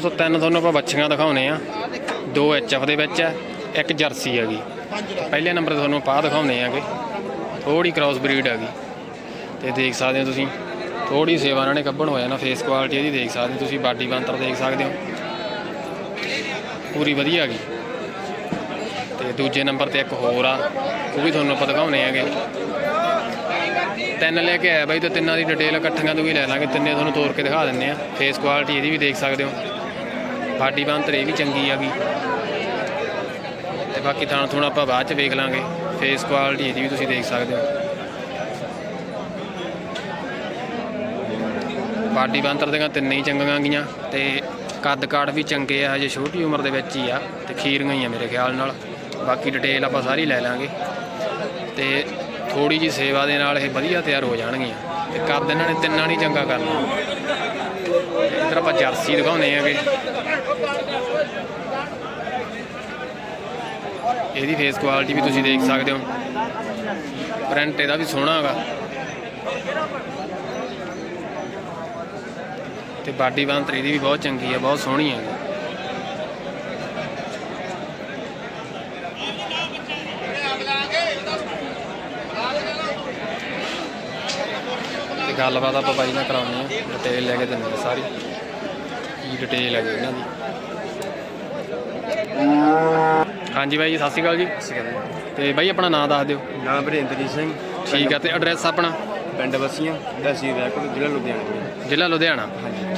ਦੋਸਤੋ ਤਿੰਨ ਤੁਹਾਨੂੰ ਆਪਾਂ ਬੱਚੀਆਂ ਦਿਖਾਉਨੇ ਆ। ਦੋ ਐਚਐਫ ਦੇ ਵਿੱਚ ਆ ਇੱਕ ਜਰਸੀ ਹੈਗੀ। ਪਹਿਲੇ ਨੰਬਰ ਤੇ ਤੁਹਾਨੂੰ ਪਾ ਦਿਖਾਉਨੇ ਆਗੇ ਥੋੜੀ ਕ੍ਰਾਸ ਬਰੀਡ ਹੈਗੀ। ਤੇ ਦੇਖ ਸਕਦੇ ਹੋ ਤੁਸੀਂ ਥੋੜੀ ਸੇਵਾ ਇਹਨਾਂ ਨੇ ਕੱਢਣ ਹੋਇਆ ਨਾ ਫੇਸ ਕੁਆਲਿਟੀ ਇਹਦੀ ਦੇਖ ਸਕਦੇ ਹੋ ਤੁਸੀਂ ਬਾਡੀ ਬੰਤਰ ਦੇਖ ਸਕਦੇ ਹੋ। ਪੂਰੀ ਵਧੀਆ ਹੈਗੀ। ਤੇ ਦੂਜੇ ਨੰਬਰ ਤੇ ਇੱਕ ਹੋਰ ਆ, ਉਹ ਵੀ ਤੁਹਾਨੂੰ ਆਪਾਂ ਦਿਖਾਉਨੇ ਆਗੇ ਤਿੰਨ ਲੈ ਕੇ ਆਇਆ ਬਾਈ ਤੇ ਤਿੰਨਾਂ ਦੀ ਡਿਟੇਲ ਇਕੱਠੀਆਂ ਤੋਂ ਵੀ ਲੈ ਲਾਂਗੇ, ਤਿੰਨੇ ਤੁਹਾਨੂੰ ਤੋੜ ਕੇ ਦਿਖਾ ਦਿੰਨੇ ਆ। ਫੇਸ ਕੁਆਲਿਟੀ ਇਹਦੀ ਵੀ ਦੇਖ ਸਕਦੇ ਹੋ। ਬਾਡੀ ਬੰਤਰ ਇਹ ਵੀ ਚੰਗੀ ਹੈਗੀ ਤੇ ਬਾਕੀ ਥਾਂ ਥੋੜਾ ਆਪਾਂ ਬਾਅਦ ਚ ਵੇਖ ਲਾਂਗੇ। ਫੇਸ ਕੁਆਲਿਟੀ ਇਹਦੀ ਵੀ ਤੁਸੀਂ ਦੇਖ ਸਕਦੇ ਹੋ। ਬਾਡੀ ਬੰਤਰ ਦੀਆਂ ਤਿੰਨ ਹੀ ਚੰਗੀਆਂ ਗੀਆਂ ਤੇ ਕੱਦ ਕਾਠ ਵੀ ਚੰਗੇ ਆ, ਹਜੇ ਛੋਟੀ ਉਮਰ ਦੇ ਵਿੱਚ ਹੀ ਆ ਤੇ ਖੀਰੀਆਂ ਹੀ ਆ ਮੇਰੇ ਖਿਆਲ ਨਾਲ। ਬਾਕੀ ਡਿਟੇਲ ਆਪਾਂ ਸਾਰੀ ਲੈ ਲਾਂਗੇ। ਤੇ ਥੋੜੀ ਜੀ ਸੇਵਾ ਦੇ ਨਾਲ ਇਹ ਵਧੀਆ ਤਿਆਰ ਹੋ ਜਾਣਗੀਆਂ। ਤੇ ਕੱਦ ਇਹਨਾਂ ਨੇ ਤਿੰਨਾਂ ਨਹੀਂ ਚੰਗਾ ਕਰਨਾ। ਇਧਰ ਆਪਾਂ ਜਰਸੀ ਦਿਖਾਉਂਦੇ ਆਗੇ। ਇਹਦੀ ਫੇਸ ਕੁਆਲਿਟੀ ਵੀ ਤੁਸੀਂ ਦੇਖ ਸਕਦੇ ਹੋ। ਪ੍ਰਿੰਟ ਇਹਦਾ ਵੀ ਸੋਹਣਾ ਹੈਗਾ। ਤੇ ਬਾਡੀ ਬੰਤਰ ਇਹਦੀ ਵੀ ਬਹੁਤ ਚੰਗੀ ਹੈ ਬਹੁਤ ਸੋਹਣੀ ਹੈ ਤੇ ਗੱਲਬਾਤ ਆਪਾਂ ਬਾਈ ਨਾਲ ਕਰਾਉਣੀ ਹੈ ਡਿਟੇਲ ਲੈ ਕੇ ਦਿੰਦੇ ਸਾਰੀ। ਕੀ ਡਿਟੇਲ ਹੈ ਇਹਨਾਂ ਦੀ। ਹਾਂਜੀ ਬਾਈ ਜੀ, ਸਤਿ ਸ਼੍ਰੀ ਅਕਾਲ ਜੀ। ਤੇ ਬਾਈ ਆਪਣਾ ਨਾਮ ਦੱਸ ਦਿਓ। ਨਾਮ ਵਰਿੰਦਰਜੀਤ ਸਿੰਘ। ਠੀਕ ਹੈ ਤੇ ਐਡਰੈਸ ਆਪਣਾ? ਪਿੰਡ ਵਸੀਆਂ ਤਹਿਸੀਲ ਰੈਕੋਟ ਜ਼ਿਲ੍ਹਾ ਲੁਧਿਆਣਾ ਜ਼ਿਲ੍ਹਾ ਲੁਧਿਆਣਾ।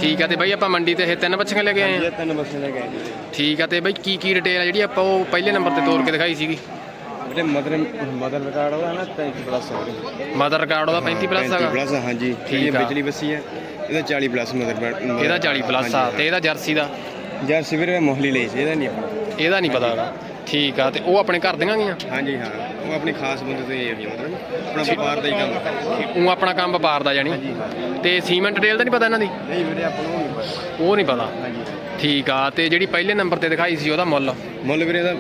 ਠੀਕ ਹੈ ਤੇ ਬਾਈ ਆਪਾਂ ਮੰਡੀ ਤੇ ਇਹ ਤਿੰਨ ਬੱਚੀਆਂ ਲੈ ਕੇ ਆਏ ਇਹ ਆ ਤਿੰਨ ਬੱਸਾਂ ਲੈ ਗਏ ਜੀ। ਠੀਕ ਹੈ ਤੇ ਬਾਈ ਕੀ ਕੀ ਡਿਟੇਲ ਆ ਜਿਹੜੀ ਆਪਾਂ ਉਹ ਪਹਿਲੇ ਨੰਬਰ ਤੇ ਤੋੜ ਕੇ ਦਿਖਾਈ ਸੀਗੀ? ਵੀਰੇ ਮਦਰ ਮਦਰ ਰਿਕਾਰਡ ਉਹਦਾ ਨਾ 35 ਪਲੱਸ ਹੈ ਵੀਰੇ ਮਦਰ ਰਿਕਾਰਡ ਉਹਦਾ 35 ਪਲੱਸ 35 ਹੈਗਾ? ਪਲੱਸ ਹਾਂਜੀ। ਠੀਕ ਆ। ਵਿਚਲੀ ਬੱਸੀ ਹੈ ਇਹਦਾ 40 ਪਲੱਸ ਮਦਰ ਇਹਦਾ 40 ਪਲੱਸ ਆ ਤੇ ਇਹਦਾ ਜਰਸੀ ਦਾ? ਯਾਰ ਸਿਵਰ ਮੋਹਲੀ ਲਈ ਸੀ ਇਹਦਾ ਨਹੀਂ ਆਪਣਾ ਇਹਦਾ ਨਹੀਂ ਪਤਾ ਹੈਗਾ। ਠੀਕ ਆ ਤੇ ਉਹ ਆਪਣੇ ਘਰ ਦੀਆਂ ਗੀਆਂ? ਹਾਂਜੀ ਹਾਂ। ਉਹ ਆਪਣੀ ਖਾਸ ਬੰਦੇ ਤੋਂ ਹੀ ਹੈ ਜੀ ਮਤਲਬ ਆਪਣਾ ਵਪਾਰ ਦਾ ਹੀ ਕੰਮ ਉਹ ਆਪਣਾ ਕੰਮ ਵਪਾਰ ਦਾ ਜਾਨੀ ਤੇ ਸੀਮੈਂਟ ਡਿਟੇਲ ਤਾਂ ਨਹੀਂ ਪਤਾ ਇਹਨਾਂ ਦੀ? ਨਹੀਂ ਵੀਰੇ ਆਪਾਂ ਨੂੰ ਨਹੀਂ ਪਤਾ। ਉਹ ਨਹੀਂ ਪਤਾ। ਹਾਂਜੀ ਠੀਕ ਆ ਤੇ ਜਿਹੜੀ ਪਹਿਲੇ ਨੰਬਰ ਤੇ ਦਿਖਾਈ ਸੀ ਉਹਦਾ ਮੁੱਲ? ਮੁੱਲ ਵੀਰੇ ਦਾ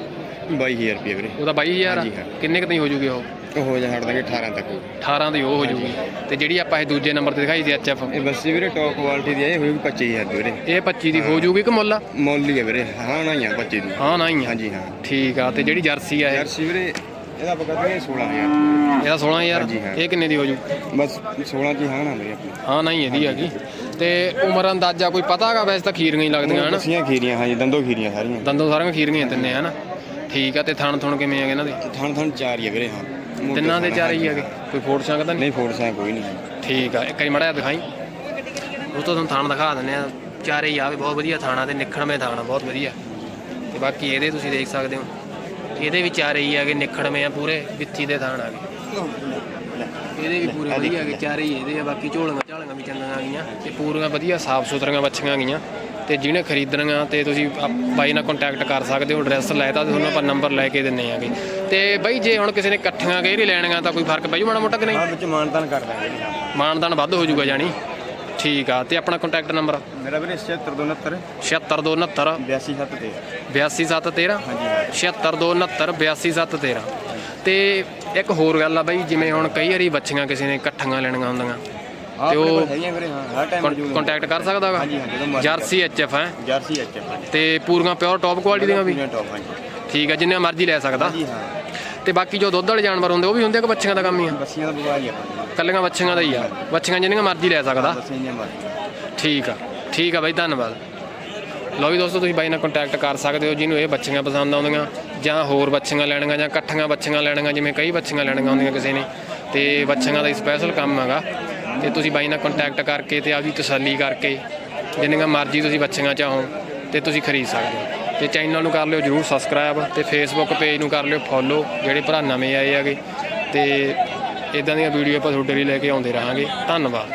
22000 ਰੁਪਏ ਵੀਰੇ। ਉਹਦਾ 22000 ਆ? ਹਾਂਜੀ, ਹਾਂ। ਕਿੰਨੇ ਕੁ ਦੀ ਹੋ ਜੂਗੀ ਉਹ? ਹੋ ਜਾ ਹਟ ਦਾਂਗੇ 18 ਤੱਕ 18 ਦੀ ਉਹ ਹੋ ਜੂਗੀ ਤੇ ਜਿਹੜੀ ਆਪਾਂ ਇਹ ਦੂਜੇ ਨੰਬਰ ਤੇ ਦਿਖਾਈ ਸੀ ਐਚਐਫ। ਇਹ ਬੱਸੀ ਵੀਰੇ ਟੌਪ ਕੁਆਲਿਟੀ ਦੀ ਹੈ ਇਹ ਹੋਈ 25000 ਦੀ ਵੀਰੇ। ਇਹ 25 ਦੀ ਹੋ ਜੂਗੀ ਕਿ ਮੁੱਲ? ਮੁੱਲ ਹੀ ਹੈ ਵੀਰੇ ਹਾਂ ਨਾ ਹੀ ਆ 25 ਦੀ। ਹਾਂ ਨਾ ਹੀ ਆ। ਹਾਂਜੀ ਹਾਂ। ਠੀਕ ਆ ਤੇ ਜਿਹੜੀ ਜਰਸੀ ਆ ਇਹ? ਜਰਸੀ ਵੀਰੇ ਇਹਦਾ ਆਪਾਂ ਕਹਿੰਦੇ 16000 ਇਹਦਾ 16000 ਹਾਂਜੀ, ਹਾਂ। ਇਹ ਕਿੰਨੇ ਦੀ ਹੋ ਜੂ? ਬਸ 16 ਚ ਹੀ ਹਾਂ ਨਾ ਵੀਰੇ ਆਪਣੀ। ਹਾਂ ਨਹੀਂ ਇਹਦੀ ਹੈਗੀ ਤੇ ਉਮਰ ਅੰਦਾਜ਼ਾ ਕੋਈ ਪਤਾ ਹੈਗਾ ਵੈਸੇ ਤਾਂ ਖੀਰੀਆਂ ਹੀ ਲੱਗਦੀਆਂ ਹਨਾ ਬੱਸੀਆਂ ਖੀਰੀਆਂ ਹਾਂਜੀ ਦੰਦੋ ਖੀਰੀਆਂ ਸਾਰੀਆਂ। ਦੰਦੋਂ ਸਾਰੀਆਂ ਖੀਰੀਆਂ ਹੀ ਤਿੰਨੇ ਹਨਾ ਠੀਕ ਆ ਤੇ ਥਣ ਥਣ ਕਿਵੇਂ ਹੈਗੇ ਇਹਨਾਂ ਦੇ? ਥਣ ਥਣ ਚਾਰ ਹੀ ਆ ਵੀਰੇ ਹਾਂ। ਤਿੰਨਾਂ ਦੇ ਚਾਰ ਹੀ। ਹੈਗੇ? ਕੋਈ ਫੋਟ ਸੰਗ ਤਾਂ ਨਹੀਂ? ਨਹੀਂ ਫੋਰਸ ਹੈ ਕੋਈ ਨਹੀਂ। ਠੀਕ ਆ ਇੱਕ ਵਾਰੀ ਮੜਾ ਦਿਖਾਈ। ਉਹ ਤੋਂ ਤੁਹਾਨੂੰ ਥਾਣ ਦਿਖਾ ਦਿੰਦੇ ਆ ਚਾਰੇ ਹੀ ਆਵੇ ਬਹੁਤ ਵਧੀਆ ਥਾਣਾ ਤੇ ਨਿਖੜਵੇਂ ਥਾਣਾ ਬਹੁਤ ਵਧੀਆ। ਤੇ ਬਾਕੀ ਇਹਦੇ ਤੁਸੀਂ ਦੇਖ ਸਕਦੇ ਹੋ। ਇਹਦੇ ਵੀ ਚਾਰੇ ਹੀ ਆਗੇ ਨਿਖੜਵੇਂ ਆ ਪੂਰੇ ਵਿੱਥੀ ਦੇ ਥਾਣ ਆਗੇ ਇਹਦੇ ਵੀ ਪੂਰੇ ਵਧੀਆ ਹੈਗੇ ਚਾਰੇ ਹੀ ਇਹਦੇ ਆ। ਬਾਕੀ ਝੋਲੀਆਂ ਝਾਲੀਆਂ ਵੀ ਚੰਗੀਆਂ ਆ ਗਈਆਂ ਤੇ ਪੂਰੀਆਂ ਵਧੀਆ ਸਾਫ਼ ਸੁਥਰੀਆਂ ਬੱਚੀਆਂ ਗਈਆਂ। ਤੇ ਜਿਹਨੇ ਖਰੀਦਣੀਆਂ ਤੇ ਤੁਸੀਂ ਆ- ਬਾਈ ਨਾਲ ਕੰਟੈਕਟ ਕਰ ਸਕਦੇ ਹੋ ਐਡਰੈਸ ਲੈਤਾ ਤੇ ਤੁਹਾਨੂੰ ਆਪਾਂ ਨੰਬਰ ਲੈ ਕੇ ਦਿੰਨੇ ਆਗੇ ਤੇ ਬਾਈ ਜੇ ਹੁਣ ਕਿਸੇ ਨੇ ਇਕੱਠੀਆਂ ਗੇਰੀ ਲੈਣੀਆਂ ਤਾਂ ਕੋਈ ਫ਼ਰਕ ਪੈ ਜੂ ਮਾੜਾ ਮੋਟਾ ਕਿ ਨਹੀਂ? ਹਾਂ ਵਿੱਚ ਮਾਨਤਾਨ ਕਰ ਦਾਂਗੇ ਜੀ। ਮਾਨਦਾਨ ਵੱਧ ਹੋ ਜਾਊਗਾ ਜਾਨੀ ਠੀਕ ਆ ਤੇ ਆਪਣਾ ਕੰਟੈਕਟ ਨੰਬਰ ਮੇਰਾ ਵੀਰੇ 7269 76269 82713 82713 ਹਾਂਜੀ ਹਾਂ। 76269 82713 ਤੇ ਇੱਕ ਹੋਰ ਗੱਲ ਆ ਬਾਈ ਜਿਵੇਂ ਹੁਣ ਕਈ ਵਾਰੀ ਬੱਚੀਆਂ ਕਿਸੇ ਨੇ ਇਕੱਠੀਆਂ ਲੈਣੀਆਂ ਹੁੰਦੀਆਂ। ਹਾਂ ਤੇ ਉਹ ਕੋਲ ਹੈਗੀਆਂ ਵੀਰੇ ਹਾਂ ਹਰ ਟਾਈਮ ਮੌਜੂਦ ਕੰਟੈਕਟ ਕਰ ਸਕਦਾ ਹਾਂ, ਮਰਜ਼ੀ ਜਰਸੀ ਐਚਐਫ ਹੈ? ਜਰਸੀ ਐਚ ਐਫ ਤੇ ਪੂਰੀਆਂ ਪਿਓਰ ਟੌਪ ਕੁਆਲਿਟੀ ਦੀਆਂ ਵੀ? ਠੀਕ ਆ ਜਿੰਨੇ ਮਰਜ਼ੀ ਲੈ ਸਕਦਾ। ਹਾਂ। ਤੇ ਬਾਕੀ ਜੋ ਦੁੱਧ ਵਾਲੇ ਜਾਨਵਰ ਹੁੰਦੇ ਉਹ ਵੀ ਹੁੰਦੇ ਕਿ ਬੱਚੀਆਂ ਦਾ ਕੰਮ ਹੀ ਆ? ਬੱਸੀਆਂ ਦਾ ਬੁਗਾ ਹੀ ਕੱਲੀਆਂ ਬੱਚੀਆਂ ਦਾ ਹੀ ਆ। ਬੱਚੀਆਂ ਜਿੰਨੀਆਂ ਮਰਜ਼ੀ ਲੈ ਸਕਦਾ। ਠੀਕ ਆ ਠੀਕ ਆ ਬਾਈ ਧੰਨਵਾਦ। ਲਓ ਵੀ ਦੋਸਤੋ ਤੁਸੀਂ ਬਾਈ ਨਾਲ ਕੰਟੈਕਟ ਕਰ ਸਕਦੇ ਹੋ ਜਿਹਨੂੰ ਇਹ ਬੱਚੀਆਂ ਪਸੰਦ ਆਉਂਦੀਆਂ ਜਾਂ ਹੋਰ ਬੱਚੀਆਂ ਲੈਣੀਆਂ ਜਾਂ ਇਕੱਠੀਆਂ ਬੱਚੀਆਂ ਲੈਣੀਆਂ ਜਿਵੇਂ ਕਈ ਬੱਚੀਆਂ ਲੈਣੀਆਂ ਹੁੰਦੀਆਂ ਕਿਸੇ ਨੇ। ਤੇ ਬੱਚੀਆਂ ਦਾ ਹੀ ਸਪੈਸ਼ਲ ਕੰਮ ਹੈਗਾ। ਤੇ ਤੁਸੀਂ ਬਾਈ ਨਾਲ ਕੰਟੈਕਟ ਕਰਕੇ ਤੇ ਆਪਦੀ ਤਸੱਲੀ ਕਰਕੇ ਜਿੰਨੀਆਂ ਮਰਜ਼ੀ ਤੁਸੀਂ ਬੱਚੀਆਂ ਚਾਹੋ ਤੇ ਤੁਸੀਂ ਖਰੀਦ ਸਕਦੇ ਹੋ। ਤੇ ਚੈਨਲ ਨੂੰ ਕਰ ਲਿਓ ਜਰੂਰ ਸਬਸਕ੍ਰਾਈਬ ਤੇ ਫੇਸਬੁੱਕ ਪੇਜ ਨੂੰ ਕਰ ਲਿਓ ਫੋਲੋ ਜਿਹੜੇ ਭਰਾ ਨਵੇਂ ਆਏ ਹੈਗੇ ਤੇ ਇਦਾਂ ਦੀਆਂ ਵੀਡੀਓ ਆਪਾਂ ਤੁਹਾਡੇ ਲਈ ਲੈ ਕੇ ਆਉਂਦੇ ਰਹਾਂਗੇ। ਧੰਨਵਾਦ।